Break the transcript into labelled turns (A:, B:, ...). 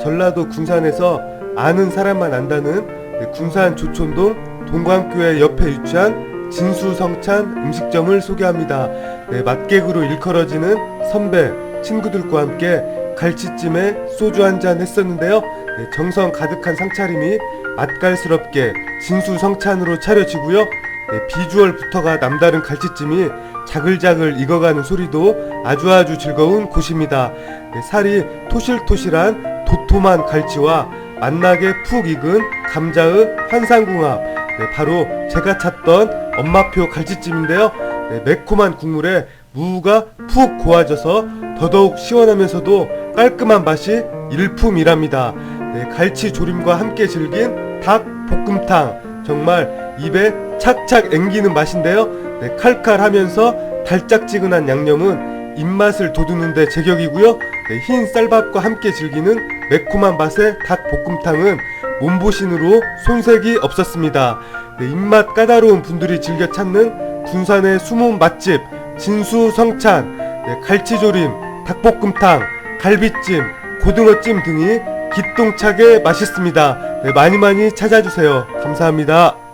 A: 전라도 군산에서 아는 사람만 안다는 네, 군산 조촌동 동광교회 옆에 위치한 진수성찬 음식점을 소개합니다. 네, 맛객으로 일컬어지는 선배, 친구들과 함께 갈치찜에 소주 한 잔 했었는데요. 네, 정성 가득한 상차림이 맛깔스럽게 진수성찬으로 차려지고요. 네, 비주얼부터가 남다른 갈치찜이 자글자글 익어가는 소리도 아주 아주 즐거운 곳입니다. 네, 살이 토실토실한 도톰한 갈치와 맛나게 푹 익은 감자의 환상궁합 네, 바로 제가 찾던 엄마표 갈치찜인데요. 네, 매콤한 국물에 무가 푹 고아져서 더더욱 시원하면서도 깔끔한 맛이 일품이랍니다. 네, 갈치 조림과 함께 즐긴 닭 볶음탕 정말 입에 착착 앵기는 맛인데요. 네, 칼칼하면서 달짝지근한 양념은 입맛을 돋우는데 제격이고요. 네, 흰 쌀밥과 함께 즐기는 매콤한 맛의 닭 볶음탕은 몸보신으로 손색이 없었습니다. 네, 입맛 까다로운 분들이 즐겨 찾는 군산의 숨은 맛집 진수성찬, 네, 갈치조림, 닭볶음탕, 갈비찜, 고등어찜 등이 기똥차게 맛있습니다. 네, 많이 많이 찾아주세요. 감사합니다.